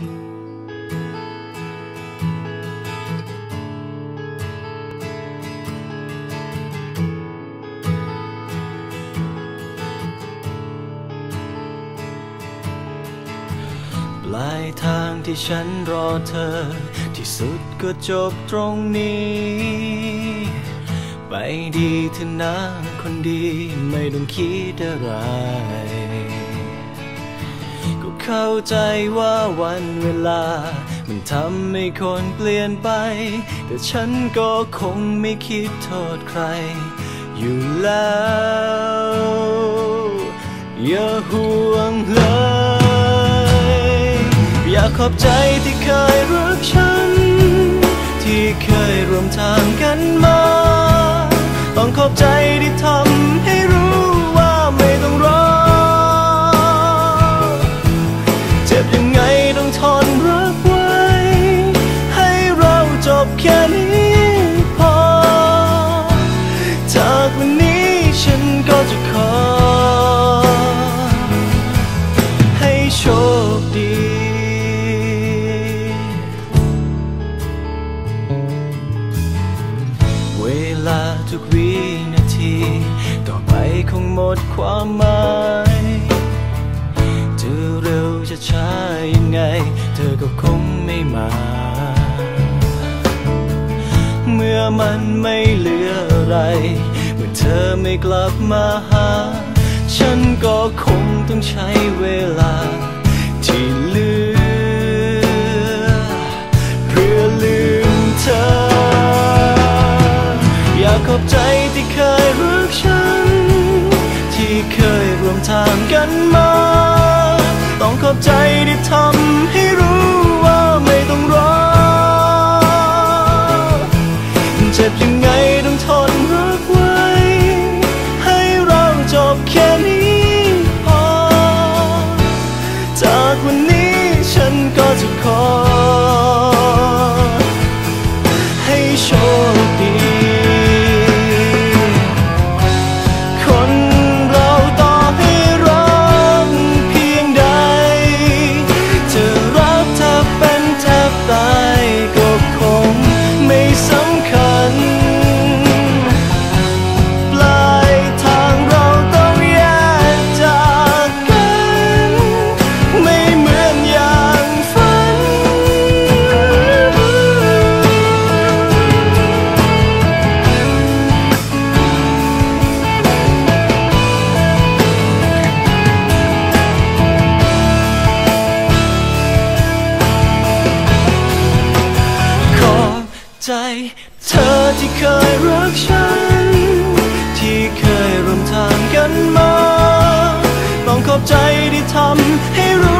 ปลายทางที่ฉันรอเธอ ที่สุดก็จบตรงนี้ ไปดีเถอะนะคนดี ไม่ต้องคิดอะไร เข้าใจว่าวันเวลา มันทำให้คนเปลี่ยนไป แต่ฉันก็คงไม่คิดโทษใคร อยู่แล้ว อย่าห่วงเลย อยากขอบใจที่เคยรักฉัน ที่เคยร่วมทางกันมา ต้องขอบใจที่ทำ บแค่นี้พอ จากวันนี้ฉันก็จะขอ ให้โชคดีเวลาทุกวินาที ต่อไปคงหมดความหมายจะเร็วจะช้ายังไง เธอก็คง มันไม่เหลืออะไร เมื่อเธอไม่กลับมาหา ฉันก็คงต้องใช้เวลา ที่เหลือ เพื่อลืมเธอ อยากขอบใจที่เคยรักฉัน ที่เคยร่วมทางกันมา ต้องขอบใจที่ทำากวันนี้ฉันก็จะขอ ใจ เธอที่เคยรักฉัน ที่เคยร่วมทางกันมา ต้องขอบใจที่ทำให้รู้